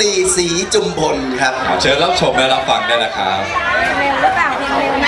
ลีสีจุมพลครับ เชิญรับชมและรับฟังได้นะครับเพลงเร็วหรือเปล่าเพลงเร็วไหม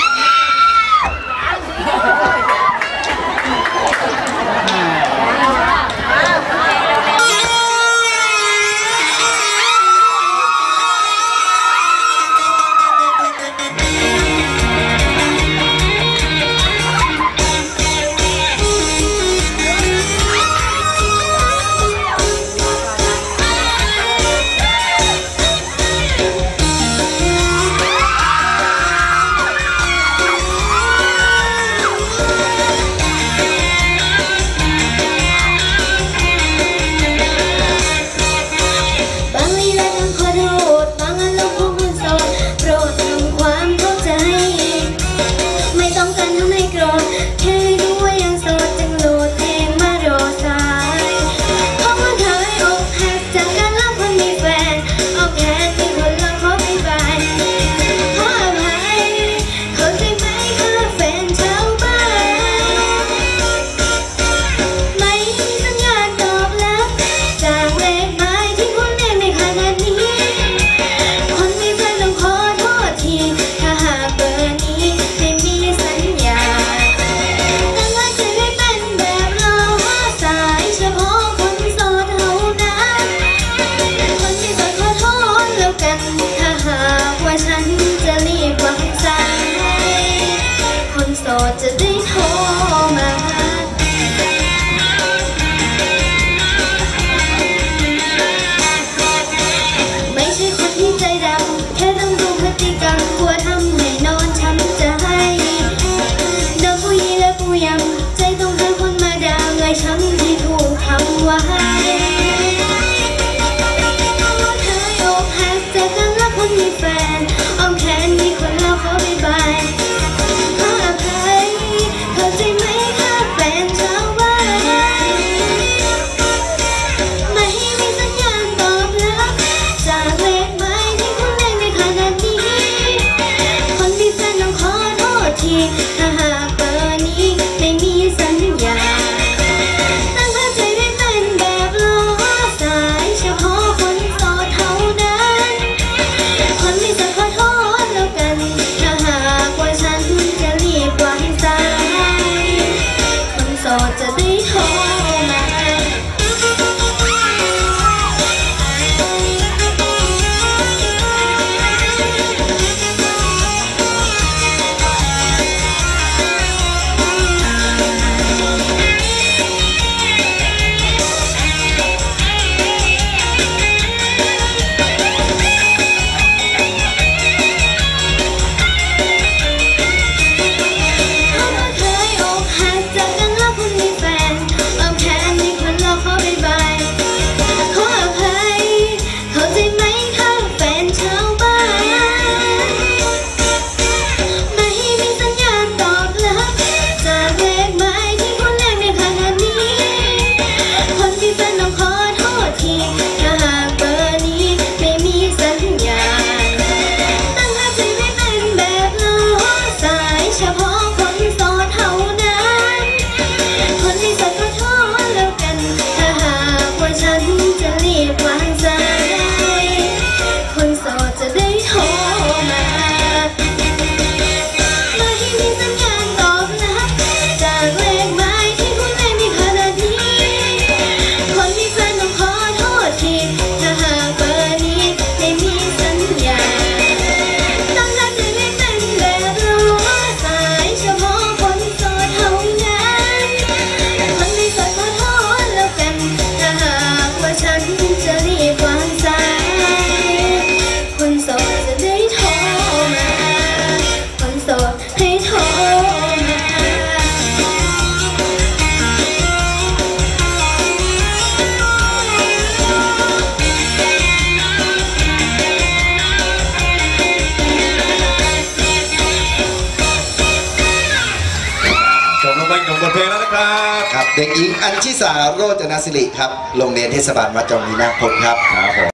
पसंद ำแต่งของบทเพลงแล้วนะครับครับเด็กหญิงอัญชิสาโรจนสิริครับโรงเรียนเทศบาลวัดจอมดีนาคพครับครับผม